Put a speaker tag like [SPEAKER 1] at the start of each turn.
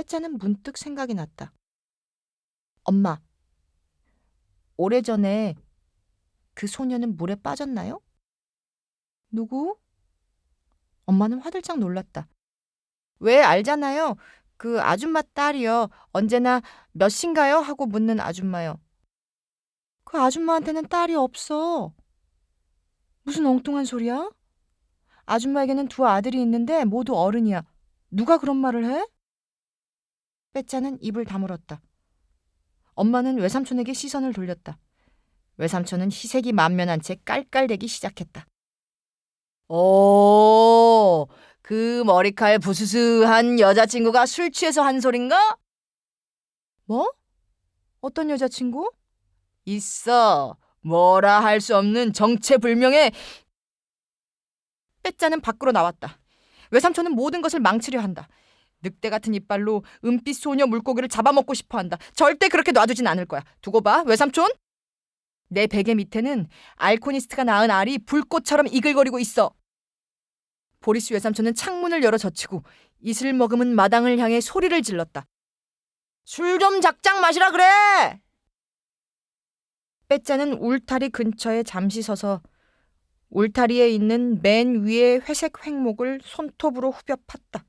[SPEAKER 1] 빼짜는 문득 생각이 났다. 엄마, 오래전에 그 소녀는 물에 빠졌나요? 누구? 엄마는 화들짝 놀랐다. 왜 알잖아요. 그 아줌마 딸이요. 언제나 몇인가요? 하고 묻는 아줌마요. 그 아줌마한테는 딸이 없어. 무슨 엉뚱한 소리야? 아줌마에게는 두 아들이 있는데 모두 어른이야. 누가 그런 말을 해? 빼짜는 입을 다물었다. 엄마는 외삼촌에게 시선을 돌렸다. 외삼촌은 희색이 만면한 채 깔깔대기 시작했다. 오, 그 머리칼 부스스한 여자친구가 술 취해서 한 소린가? 뭐? 어떤 여자친구? 있어. 뭐라 할 수 없는 정체불명의 빼짜는 밖으로 나왔다. 외삼촌은 모든 것을 망치려 한다. 늑대 같은 이빨로 은빛 소녀 물고기를 잡아먹고 싶어 한다. 절대 그렇게 놔두진 않을 거야. 두고 봐, 외삼촌. 내 베개 밑에는 알코니스트가 낳은 알이 불꽃처럼 이글거리고 있어. 보리스 외삼촌은 창문을 열어 젖히고 이슬 머금은 마당을 향해 소리를 질렀다. 술 좀 작작 마시라 그래! 빼짜는 울타리 근처에 잠시 서서 울타리에 있는 맨 위의 회색 횡목을 손톱으로 후벼 팠다.